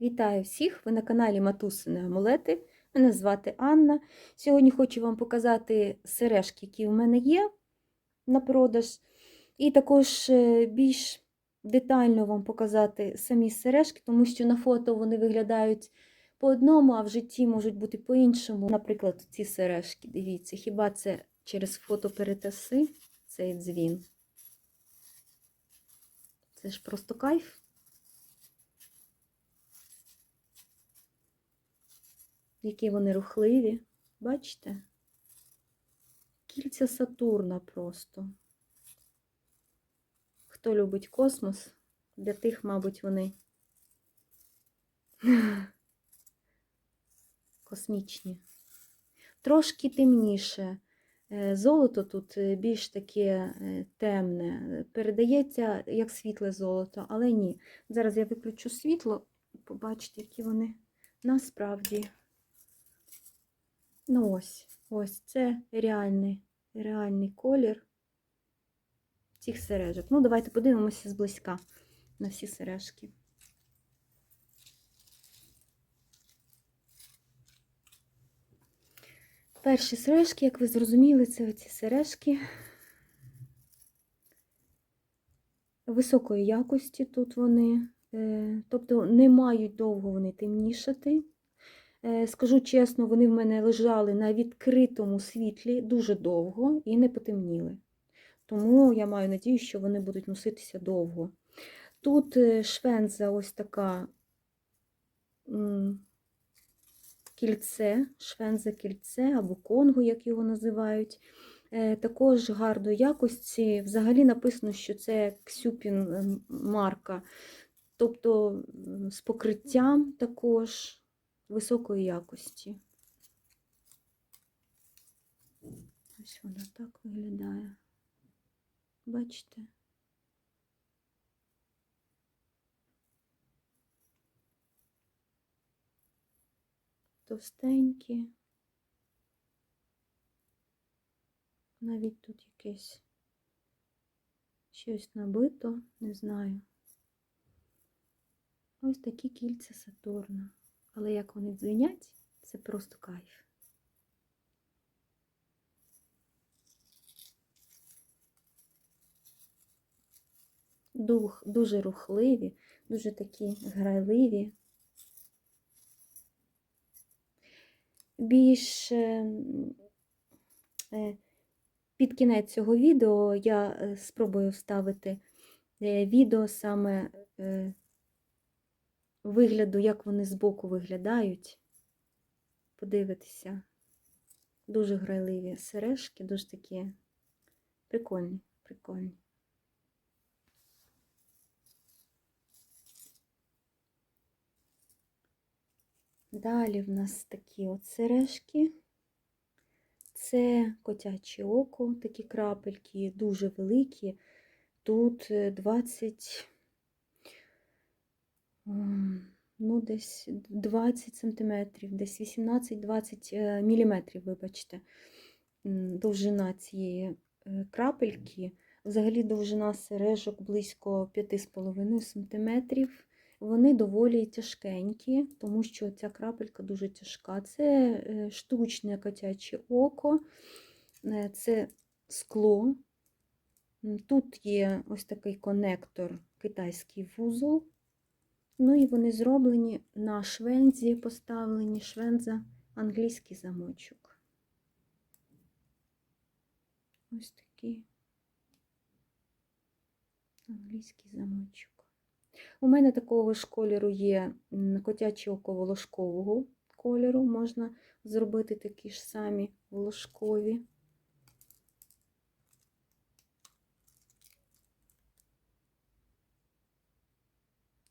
Вітаю всіх! Ви на каналі Матусини Амулети. Мене звати Анна. Сьогодні хочу вам показати сережки, які в мене є на продаж. І також е, більш детально вам показати самі сережки, тому що на фото вони виглядають по одному, а в житті можуть бути по-іншому. Наприклад, ці сережки. Дивіться, хіба це через фото перетаси цей дзвін? Це ж просто кайф. Які вони рухливі. Бачите? Кільця Сатурна просто. Хто любить космос, для тих, мабуть, вони космічні. Трошки темніше. Е, Золото тут е, більш таке е, темне. Передається як світле золото, але ні. Зараз я виключу світло, побачите, які вони насправді. Ну ось, ось це реальний, реальний колір цих сережок. Ну, давайте подивимося зблизька на всі сережки. Перші сережки, як ви зрозуміли, це оці сережки високої якості тут вони, е, тобто не мають довго вони темнішати. Е, скажу чесно, вони в мене лежали на відкритому світлі дуже довго і не потемніли. Тому я маю надію, що вони будуть носитися довго. Тут е, швенза ось така кільце, швенза кільце або конго, як його називають. Е, також гарної якості. Взагалі написано, що це Ксюпін марка, тобто з покриттям також високої якості. Ось вона так виглядає. Бачите? Товстенькі. Навіть тут якесь щось набито, не знаю. Ось такі кільця Сатурна. Але як вони дзвенять, це просто кайф. Дух, дуже рухливі, дуже такі грайливі. Більш е, під кінець цього відео я е, спробую вставити е, відео саме вигляду, як вони збоку виглядають. Подивитися. Дуже грайливі сережки, дуже такі прикольні, прикольні. Далі в нас такі от сережки. Це котяче око, такі крапельки, дуже великі. Тут 20 ну, десь 20 сантиметрів, десь 18-20 е, міліметрів, вибачте, довжина цієї е, крапельки. Взагалі довжина сережок близько 5,5 см. Вони доволі тяжкенькі, тому що ця крапелька дуже тяжка. Це е, штучне котяче око, це скло. Тут є ось такий конектор, китайський вузол. Ну і вони зроблені на швензі, поставлені швенза англійський замочок. Ось такий англійський замочок. У мене такого ж кольору є котяче око волошкового кольору, можна зробити такі ж самі волошкові.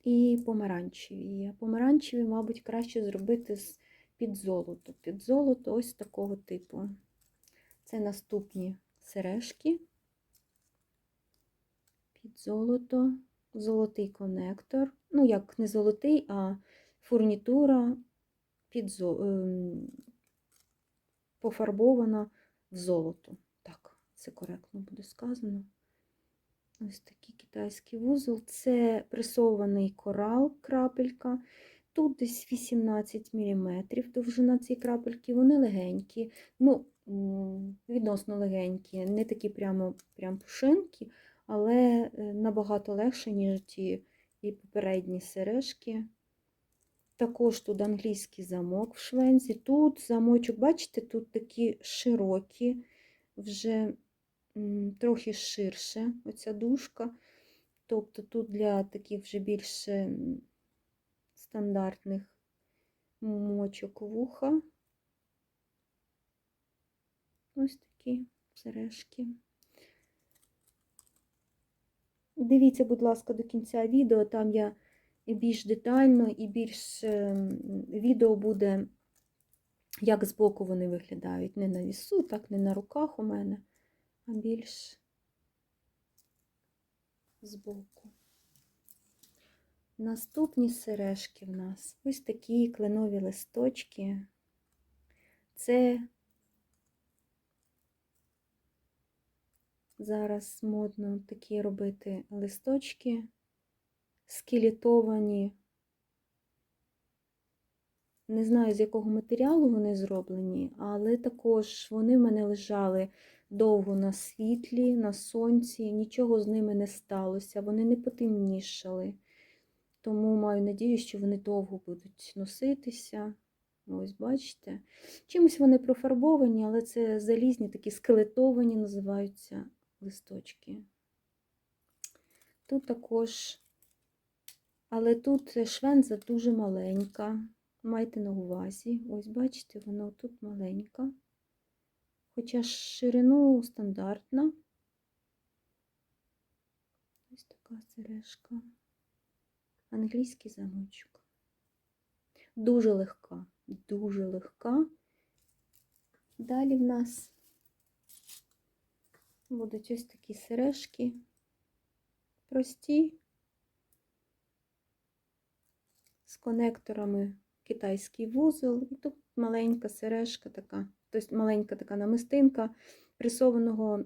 І помаранчеві. Помаранчеві, мабуть, краще зробити з під золото. Під золото ось такого типу. Це наступні сережки. Під золото, золотий конектор. Ну, як не золотий, а фурнітура під золото, ем, пофарбована в золото. Так, це коректно буде сказано. Ось такий китайський вузол. Це пресований корал, крапелька. Тут десь 18 мм довжина цієї крапельки, вони легенькі, ну, відносно легенькі, не такі прямо прям пушинки, але е, набагато легше, ніж ті і попередні сережки. Також тут англійський замок в швензі. Тут замочок, бачите, тут такі широкі, вже трохи ширше оця дужка. Тобто тут для таких вже більш стандартних мочок вуха. Ось такі сережки. Дивіться, будь ласка, до кінця відео, там я більш детально і більш ем, відео буде, як збоку вони виглядають. Не на вісу, так не на руках у мене, а більш збоку. Наступні сережки в нас ось такі кленові листочки. Це зараз модно такі робити листочки скелетовані. Не знаю, з якого матеріалу вони зроблені, але також вони в мене лежали довго на світлі, на сонці, нічого з ними не сталося, вони не потемнішали. Тому маю надію, що вони довго будуть носитися. Ось, бачите. Чимось вони профарбовані, але це залізні, такі скелетовані називаються листочки. Тут також, але тут швенза дуже маленька. Майте на увазі. Ось, бачите, вона тут маленька. Хоча ширину стандартна. Ось така сережка. Англійський замочок. Дуже легка, дуже легка. Далі в нас будуть ось такі сережки. Прості, з конекторами китайський вузол, і тут маленька сережка така, тобто маленька така намистинка пресованого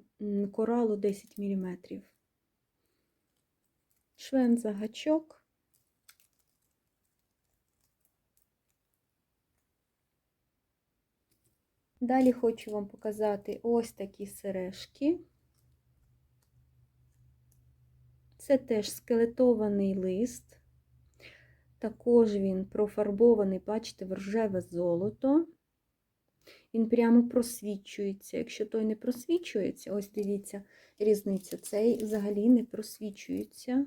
коралу 10 мм. Швенза гачок. Далі хочу вам показати ось такі сережки. Це теж скелетований лист. Також він профарбований, бачите, в ржеве золото. Він прямо просвічується. Якщо той не просвічується, ось дивіться, різниця, цей взагалі не просвічується.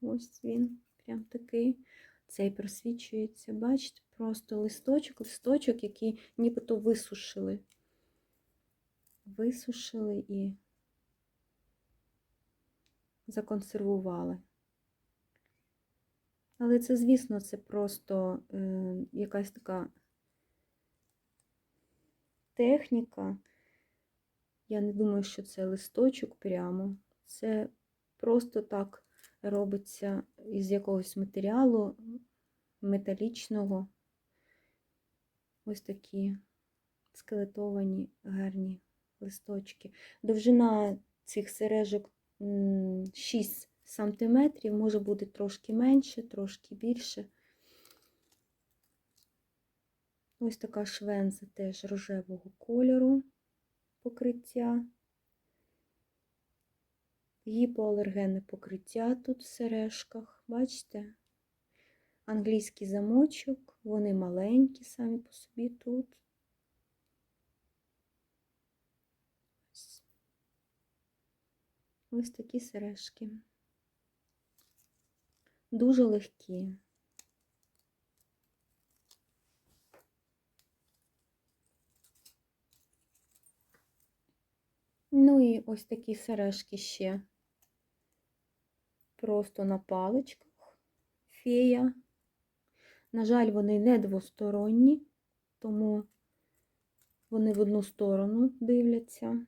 Ось він, прям такий. Цей просвічується, бачите, просто листочок, листочок, який нібито висушили. Висушили і законсервували. Але це, звісно, це просто е, якась така техніка. Я не думаю, що це листочок прямо. Це просто так робиться із якогось матеріалу металічного. Ось такі скелетовані гарні листочки. Довжина цих сережок 6 сантиметрів, може бути трошки менше, трошки більше. Ось така швенза теж рожевого кольору покриття. Гіпоалергенне покриття тут в сережках, бачите? Англійський замочок, вони маленькі самі по собі тут. Ось такі сережки. Дуже легкі. Ну і ось такі сережки ще просто на паличках фея. На жаль, вони не двосторонні, тому вони в одну сторону дивляться.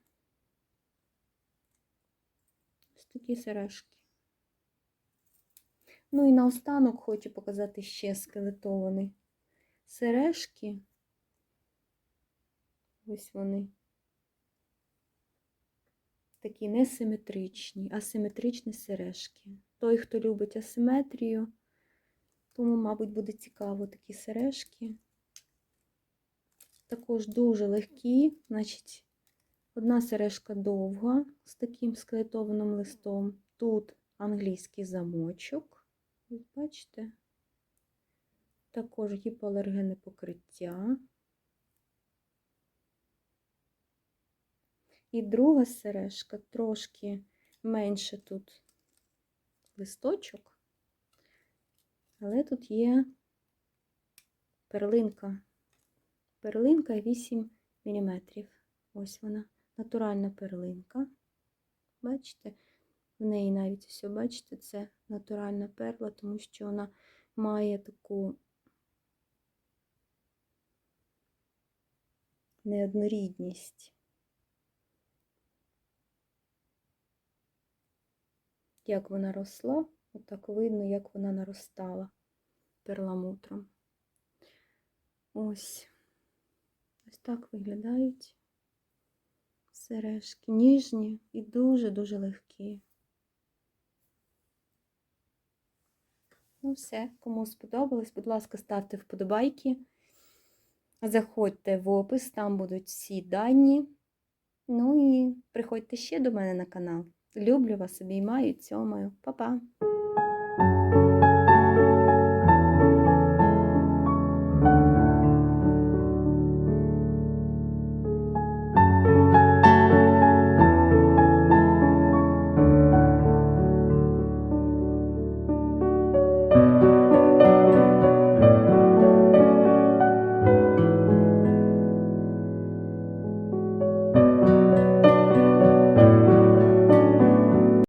Ось такі сережки. Ну і наостанок хочу показати ще скелетовані сережки. Ось вони. Такі несиметричні, асиметричні сережки. Той, хто любить асиметрію, Тому, мабуть, буде цікаво такі сережки. Також дуже легкі, значить, одна сережка довга з таким склейтованим листом. Тут англійський замочок. Ось бачите? Також гіпоалергенне покриття. І друга сережка трошки менше тут листочок, але тут є перлинка. Перлинка 8 мм. Ось вона, натуральна перлинка. Бачите? В неї навіть все, бачите, це натуральна перла, тому що вона має таку неоднорідність. Як вона росла, отак видно, як вона наростала перламутром. Ось. Ось так виглядають сережки. Ніжні і дуже-дуже легкі. Ну, все, кому сподобалось, будь ласка, ставте вподобайки. Заходьте в опис, там будуть всі дані. Ну і приходьте ще до мене на канал. Люблю вас, обіймаю, цьомаю. Па-па!